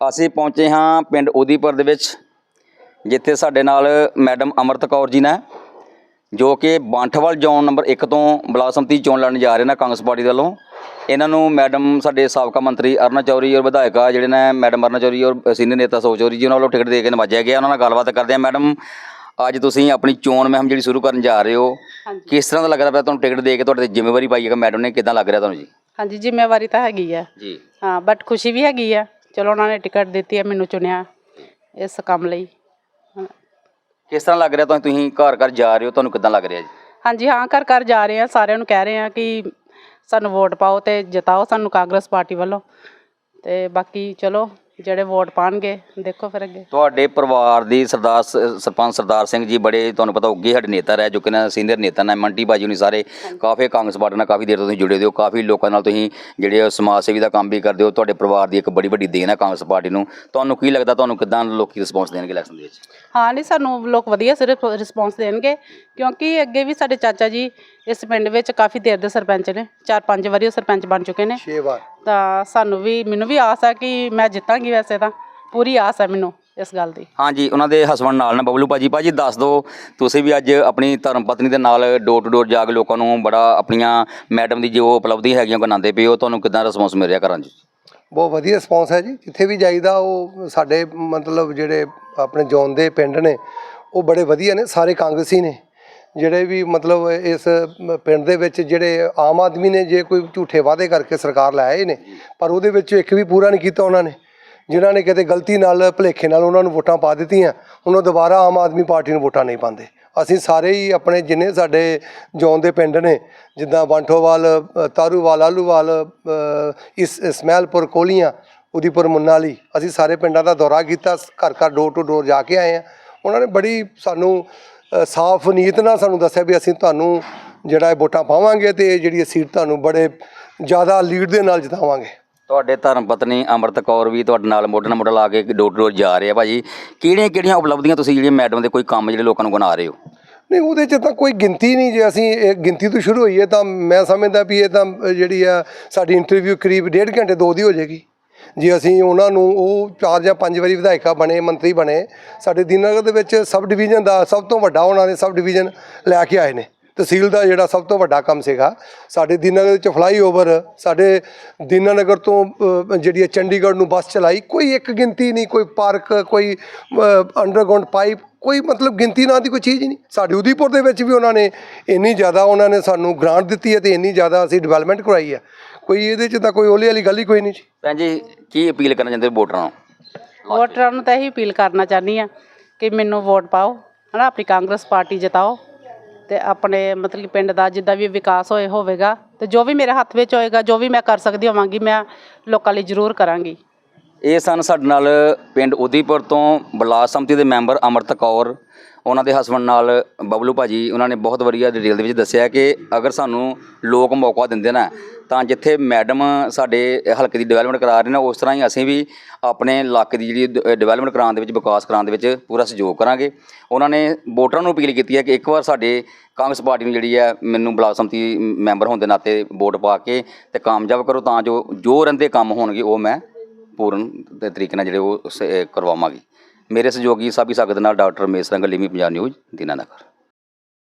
ਅਸੀਂ ਪਹੁੰਚੇ ਹਾਂ ਪਿੰਡ ਉਦੀਪੁਰ ਦੇ ਵਿੱਚ ਜਿੱਥੇ ਸਾਡੇ ਨਾਲ ਮੈਡਮ ਅਮਰਤ ਕੌਰ ਜੀ ਨੇ ਜੋ ਕਿ ਬਾਂਠਵਾਲ ਜ਼ੋਨ ਨੰਬਰ 1 ਤੋਂ ਬਲਾਕ ਸੰਮਤੀ ਚੋਣ ਲੜਨ ਜਾ ਰਹੇ ਨੇ ਕਾਂਗਰਸ ਪਾਰਟੀ ਵੱਲੋਂ। ਇਹਨਾਂ ਨੂੰ ਮੈਡਮ ਸਾਡੇ ਸਾਬਕਾ ਮੰਤਰੀ ਅਰਨਾ ਚੌਰੀ ਔਰ ਵਿਧਾਇਕ ਜਿਹੜੇ ਨੇ ਮੈਡਮ ਅਰਨਾ ਚੌਰੀ ਔਰ ਸੀਨੀਅਰ ਨੇਤਾ ਸੋ ਚੌਰੀ ਜੀ ਉਹਨਾਂ ਵੱਲੋਂ ਟਿਕਟ ਦੇ ਕੇ ਨਵਾਜਿਆ ਗਿਆ। ਉਹਨਾਂ ਨਾਲ ਗੱਲਬਾਤ ਕਰਦੇ ਆ ਮੈਡਮ ਅੱਜ ਤੁਸੀਂ ਆਪਣੀ ਚੋਣ ਮੁਹਿੰਮ ਜਿਹੜੀ ਸ਼ੁਰੂ ਕਰਨ ਜਾ ਰਹੇ ਹੋ ਕਿਸ ਤਰ੍ਹਾਂ ਦਾ ਲੱਗ ਰਿਹਾ? ਪਿਆ ਤੁਹਾਨੂੰ ਟਿਕਟ ਦੇ ਕੇ ਤੁਹਾਡੇ ਤੇ ਜ਼ਿੰਮੇਵਾਰੀ ਪਾਈ ਹੈ ਮੈਡਮ ਨੇ ਕਿਦਾਂ ਲੱਗ ਰਿਹਾ ਤੁਹਾਨੂੰ ਜੀ? ਹਾਂਜੀ ਜ਼ਿੰਮੇਵਾਰੀ ਤਾਂ ਹੈਗੀ ਆ। ਜੀ। ਹਾਂ ਬਟ ਖੁਸ਼ੀ ਵੀ ਹੈਗੀ ਆ। ਚਲੋ ਉਹਨਾਂ ਨੇ ਟਿਕਟ ਦਿੱਤੀ ਹੈ ਮੈਨੂੰ ਚੁਣਿਆ ਇਸ ਕੰਮ ਲਈ। ਕਿਸ ਤਰ੍ਹਾਂ ਲੱਗ ਰਿਹਾ ਤੁਹਾਨੂੰ? ਤੁਸੀਂ ਘਰ ਘਰ ਜਾ ਰਹੇ ਹੋ ਤੁਹਾਨੂੰ ਕਿਦਾਂ ਲੱਗ ਰਿਹਾ ਜੀ? ਹਾਂਜੀ ਹਾਂ ਘਰ ਘਰ ਜਾ ਰਹੇ ਆ ਸਾਰਿਆਂ ਨੂੰ ਕਹਿ ਰਹੇ ਆ ਕਿ ਸਾਨੂੰ ਵੋਟ ਪਾਓ ਤੇ ਜਿਤਾਓ ਸਾਨੂੰ ਕਾਂਗਰਸ ਪਾਰਟੀ ਵੱਲੋਂ। ਤੇ ਬਾਕੀ ਚਲੋ ਜਿਹੜੇ ਵੋਟ ਪਾਣਗੇ ਦੇਖੋ ਫਿਰ ਅੱਗੇ। ਤੁਹਾਡੇ ਪਰਿਵਾਰ ਦੀ ਸਰਦਾਰ ਸ- ਸਰਪੰਚ ਸਰਦਾਰ ਸਿੰਘ ਜੀ ਬੜੇ ਤੁਹਾਨੂੰ ਪਤਾ ਉੱਗੇ ਸਾਡੇ ਨੇਤਾ ਰਹਿ ਚੁੱਕੇ ਨੇ ਸੀਨੀਅਰ ਨੇਤਾ ਨੇ ਮੰਟੀ ਬਾਜੀ ਹੁਣੀ ਸਾਰੇ ਕਾਫੀ ਕਾਂਗਰਸ ਪਾਰਟੀ ਨਾਲ ਕਾਫੀ ਦੇਰ ਤੋਂ ਤੁਸੀਂ ਜੁੜੇ ਹੋ ਕਾਫੀ ਲੋਕਾਂ ਨਾਲ ਤੁਸੀਂ ਜਿਹੜੇ ਉਹ ਸਮਾਜ ਸੇਵੀ ਦਾ ਕੰਮ ਵੀ ਕਰਦੇ ਹੋ ਤੁਹਾਡੇ ਪਰਿਵਾਰ ਦੀ ਇੱਕ ਬੜੀ ਵੱਡੀ ਦੇਣ ਹੈ ਕਾਂਗਰਸ ਪਾਰਟੀ ਨੂੰ। ਤੁਹਾਨੂੰ ਕੀ ਲੱਗਦਾ ਤੁਹਾਨੂੰ ਕਿਦਾਂ ਲੋਕੀ ਰਿਸਪੌਂਸ ਦੇਣਗੇ ਇਲੈਕਸ਼ਨ ਦੇ ਵਿੱਚ? ਹਾਂ ਨਹੀਂ ਸਾਨੂੰ ਲੋਕ ਵਧੀਆ ਸਿਰਫ ਰਿਸਪੌਂਸ ਦੇਣਗੇ ਕਿਉਂਕਿ ਅੱਗੇ ਵੀ ਸਾਡੇ ਚਾਚਾ ਜੀ ਇਸ ਪਿੰਡ ਵਿੱਚ ਕਾਫੀ ਦੇਰ ਦੇ ਸਰਪੰਚ ਨੇ ਚਾਰ ਪੰਜ ਵਾਰੀ ਉਹ ਸਰਪੰਚ ਬਣ ਚੁੱਕੇ ਨੇ। 6 ਵਾਰ। ਤਾਂ ਸਾਨੂੰ ਵੀ ਮੈਨੂੰ ਵੀ ਆਸ ਆ ਕਿ ਮੈਂ ਜਿੱਤਾਂਗੀ ਵੈਸੇ ਤਾਂ। ਪੂਰੀ ਆਸ ਹੈ ਮੈਨੂੰ ਇਸ ਗੱਲ ਦੀ। ਹਾਂਜੀ ਉਹਨਾਂ ਦੇ ਹਸਬੰਡ ਨਾਲ ਨੇ ਬਬਲੂ ਭਾਜੀ। ਭਾਜੀ ਦੱਸ ਦਿਓ ਤੁਸੀਂ ਵੀ ਅੱਜ ਆਪਣੀ ਧਰਮ ਪਤਨੀ ਦੇ ਨਾਲ ਡੋਰ ਟੂ ਡੋਰ ਜਾ ਕੇ ਲੋਕਾਂ ਨੂੰ ਬੜਾ ਆਪਣੀਆਂ ਮੈਡਮ ਦੀ ਜੋ ਉਪਲਬਧੀ ਹੈਗੀਆਂ ਗਨਾਉਂਦੇ ਪਏ ਹੋ ਤੁਹਾਨੂੰ ਕਿਦਾਂ ਰਿਸਪੌਂਸ ਮਿਲ ਰਿਹਾ ਘਰਾਂ 'ਚ? ਬਹੁਤ ਵਧੀਆ ਰਿਸਪੌਂਸ ਹੈ ਜੀ। ਜਿੱਥੇ ਵੀ ਜਾਈਦਾ ਉਹ ਸਾਡੇ ਮਤਲਬ ਜਿਹੜੇ ਆਪਣੇ ਜੌਨ ਦੇ ਪਿੰਡ ਨੇ ਉਹ ਬੜੇ ਵਧੀਆ ਨੇ ਸਾਰੇ ਕਾਂਗਰਸੀ ਨੇ। ਜਿਹੜੇ ਵੀ ਮਤਲਬ ਇਸ ਪਿੰਡ ਦੇ ਵਿੱਚ ਜਿਹੜੇ ਆਮ ਆਦਮੀ ਨੇ ਜੇ ਕੋਈ ਝੂਠੇ ਵਾਅਦੇ ਕਰਕੇ ਸਰਕਾਰ ਲੈ ਆਏ ਨੇ, ਪਰ ਉਹਦੇ ਵਿੱਚ ਇੱਕ ਵੀ ਪੂਰਾ ਨਹੀਂ ਕੀਤਾ ਉਹਨਾਂ ਨੇ। ਜਿਨ੍ਹਾਂ ਨੇ ਕਿਤੇ ਗਲਤੀ ਨਾਲ, ਭੁਲੇਖੇ ਨਾਲ ਉਹਨਾਂ ਨੂੰ ਵੋਟਾਂ ਪਾ ਦਿੱਤੀਆਂ, ਉਹਨਾਂ ਦੁਬਾਰਾ ਆਮ ਆਦਮੀ ਪਾਰਟੀ ਨੂੰ ਵੋਟਾਂ ਨਹੀਂ ਪਾਉਂਦੇ। ਅਸੀਂ ਸਾਰੇ ਹੀ ਆਪਣੇ ਜਿੰਨੇ ਸਾਡੇ ਜੌਨ ਦੇ ਪਿੰਡ ਨੇ, ਜਿੱਦਾਂ ਬਾਂਠੋਵਾਲ, ਤਾਰੂਵਾਲ, ਆਲੂਵਾਲ ਇਸ ਇਸਮੈਲਪੁਰ, ਕੋਲੀਆਂ, ਉਦੀਪੁਰ, ਮੁੰਨਾਲੀ, ਅਸੀਂ ਸਾਰੇ ਪਿੰਡਾਂ ਦਾ ਦੌਰਾ ਕੀਤਾ, ਘਰ ਘਰ ਡੋਰ ਟੂ ਡੋਰ ਜਾ ਕੇ ਆਏ ਆ ਉਹਨਾਂ ਨੇ ਬੜੀ ਸਾਨੂੰ ਸਾਫ਼ ਨੀਅਤ ਨਾਲ ਸਾਨੂੰ ਦੱਸਿਆ ਵੀ ਅਸੀਂ ਤੁਹਾਨੂੰ ਜਿਹੜਾ ਇਹ ਵੋਟਾਂ ਪਾਵਾਂਗੇ ਤੇ ਇਹ ਜਿਹੜੀ ਸੀਟ ਤੁਹਾਨੂੰ ਬੜੇ ਜ਼ਿਆਦਾ ਲੀਡ ਦੇ ਨਾਲ ਜਿਤਾਵਾਂਗੇ। ਤੁਹਾਡੇ ਧਰਮ ਪਤਨੀ ਅੰਮ੍ਰਿਤ ਕੌਰ ਵੀ ਤੁਹਾਡੇ ਨਾਲ ਮੋਢੇ ਨਾਲ ਮੋਢਾ ਲਾ ਕੇ ਡੋਰ ਡੋਰ ਜਾ ਰਹੇ ਆ ਭਾਜੀ। ਕਿਹੜੀਆਂ ਕਿਹੜੀਆਂ ਉਪਲਬਧੀਆਂ ਤੁਸੀਂ ਜਿਹੜੀਆਂ ਮੈਡਮ ਦੇ ਕੋਈ ਕੰਮ ਜਿਹੜੇ ਲੋਕਾਂ ਨੂੰ ਗਨਾ ਰਹੇ ਹੋ? ਨਹੀਂ ਉਹਦੇ 'ਚ ਤਾਂ ਕੋਈ ਗਿਣਤੀ ਨਹੀਂ ਜੇ ਅਸੀਂ ਇਹ ਗਿਣਤੀ ਤੋਂ ਸ਼ੁਰੂ ਹੋਈਏ ਤਾਂ ਮੈਂ ਸਮਝਦਾ ਵੀ ਇਹ ਤਾਂ ਜਿਹੜੀ ਆ ਸਾਡੀ ਇੰਟਰਵਿਊ ਕਰੀਬ ਡੇਢ ਘੰਟੇ ਦੋ ਦੀ ਹੋ ਜਾਏਗੀ। ਜੇ, ਅਸੀਂ ਉਹਨਾਂ ਨੂੰ ਉਹ ਚਾਰ ਜਾਂ ਪੰਜ ਵਾਰੀ ਵਿਧਾਇਕਾ ਬਣੇ, ਮੰਤਰੀ ਬਣੇ। ਸਾਡੇ ਦੀਨਗਰ ਦੇ ਵਿੱਚ ਸਬ ਡਿਵੀਜ਼ਨ ਦਾ ਸਭ ਤੋਂ ਵੱਡਾ ਉਹਨਾਂ ਨੇ ਸਬ ਡਿਵੀਜ਼ਨ ਲੈ ਕੇ ਆਏ ਨੇ। ਤਹਿਸੀਲ ਦਾ ਜਿਹੜਾ ਸਭ ਤੋਂ ਵੱਡਾ ਕੰਮ ਸੀਗਾ। ਸਾਡੇ ਦੀਨਾਨਗਰ ਵਿੱਚ ਫਲਾਈਓਵਰ, ਸਾਡੇ ਦੀਨਾਨਗਰ ਤੋਂ ਜਿਹੜੀ ਹੈ ਚੰਡੀਗੜ੍ਹ ਨੂੰ ਬੱਸ ਚਲਾਈ, ਕੋਈ ਇੱਕ ਗਿਣਤੀ ਨਹੀਂ, ਕੋਈ ਪਾਰਕ, ਕੋਈ ਅੰਡਰਗਰਾਉਂਡ ਪਾਈਪ ਕੋਈ ਮਤਲਬ ਗਿਣਤੀ ਨਾਂ ਦੀ ਕੋਈ ਚੀਜ਼ ਨਹੀਂ। ਸਾਡੇ ਉਦੀਪੁਰ ਦੇ ਵਿੱਚ ਵੀ ਉਹਨਾਂ ਨੇ ਇੰਨੀ ਜ਼ਿਆਦਾ ਉਹਨਾਂ ਨੇ ਸਾਨੂੰ ਗ੍ਰਾਂਟ ਦਿੱਤੀ ਹੈ ਤੇ ਇੰਨੀ ਜ਼ਿਆਦਾ ਅਸੀਂ ਡਿਵੈਲਪਮੈਂਟ ਕਰਵਾਈ ਹੈ। ਕੋਈ ਇਹਦੇ 'ਚ ਤਾਂ ਕੋਈ ਓਲੇ ਵਾਲੀ ਗੱਲ ਹੀ ਕੋਈ ਨਹੀਂ ਜੀ। ਭੈਣ ਜੀ ਕੀ ਅਪੀਲ ਕਰਨਾ ਚਾਹੁੰਦੇ ਹੋ ਵੋਟਰਾਂ ਨੂੰ? ਵੋਟਰਾਂ ਨੂੰ ਤਾਂ ਇਹੀ ਅਪੀਲ ਕਰਨਾ ਚਾਹਨੀ ਆ ਕਿ ਮੈਨੂੰ ਵੋਟ ਪਾਓ ਹਨਾ? ਆਪਣੀ ਕਾਂਗਰਸ ਪਾਰਟੀ ਜਿਤਾਓ ਤੇ ਆਪਣੇ ਮਤਲਬ ਕਿ ਪਿੰਡ ਦਾ ਜਿੱਦਾਂ ਵੀ ਵਿਕਾਸ ਹੋਏ ਹੋਵੇਗਾ ਤੇ ਜੋ ਵੀ ਮੇਰੇ ਹੱਥ ਵਿੱਚ ਹੋਏਗਾ ਜੋ ਵੀ ਮੈਂ ਕਰ ਸਕਦੀ ਹੋਵਾਂਗੀ ਮੈਂ ਲੋਕਾਂ ਲਈ ਜ਼ਰੂਰ ਕਰਾਂਗੀ। ਇਹ ਸਨ ਸਾਡੇ ਨਾਲ ਪਿੰਡ ਉਦੀਪੁਰ ਤੋਂ ਬਲਾਕ ਸੰਮਤੀ ਦੇ ਮੈਂਬਰ ਅਮਰਤ ਕੌਰ। ਉਹਨਾਂ ਦੇ ਹਸਬੰਡ ਨਾਲ ਬਬਲੂ ਭਾਜੀ, ਉਹਨਾਂ ਨੇ ਬਹੁਤ ਵਧੀਆ ਡਿਟੇਲ ਦੇ ਵਿੱਚ ਦੱਸਿਆ ਕਿ ਅਗਰ ਸਾਨੂੰ ਲੋਕ ਮੌਕਾ ਦਿੰਦੇ ਨਾ, ਤਾਂ ਜਿੱਥੇ ਮੈਡਮ ਸਾਡੇ ਹਲਕੇ ਦੀ ਡਿਵੈਲਪਮੈਂਟ ਕਰਾ ਰਹੇ ਨੇ, ਉਸ ਤਰ੍ਹਾਂ ਹੀ ਅਸੀਂ ਵੀ ਆਪਣੇ ਇਲਾਕੇ ਦੀ ਜਿਹੜੀ ਡਿਵੈਲਪਮੈਂਟ ਕਰਾਉਣ ਦੇ ਵਿੱਚ, ਵਿਕਾਸ ਕਰਾਉਣ ਦੇ ਵਿੱਚ ਪੂਰਾ ਸਹਿਯੋਗ ਕਰਾਂਗੇ। ਉਹਨਾਂ ਨੇ ਵੋਟਰਾਂ ਨੂੰ ਅਪੀਲ ਕੀਤੀ ਹੈ ਕਿ ਇੱਕ ਵਾਰ ਸਾਡੇ ਕਾਂਗਰਸ ਪਾਰਟੀ ਨੂੰ ਜਿਹੜੀ ਹੈ, ਮੈਨੂੰ ਬਲਾਕ ਸੰਮਤੀ ਮੈਂਬਰ ਹੋਣ ਦੇ ਨਾਤੇ ਵੋਟ ਪਾ ਕੇ ਤੇ ਕਾਮਯਾਬ ਕਰੋ, ਤਾਂ ਜੋ ਜੋ ਰਹਿੰਦੇ ਕੰਮ ਹੋਣਗੇ, ਉਹ ਮੈਂ ਪੂਰਨ ਤਰੀਕੇ ਨਾਲ ਜਿਹੜੇ ਉਹ ਸ- ਕਰਵਾਵਾਂਗੀ। ਮੇਰੇ ਸਹਿਯੋਗੀ ਸਾਬੀ ਸੰਗਤ ਨਾਲ ਡਾਕਟਰ ਮੇਸਰੰਗ ਲਿਮੀ ਪੰਜਾਬ ਨਿਊਜ਼ ਦੀਨਾਨਗਰ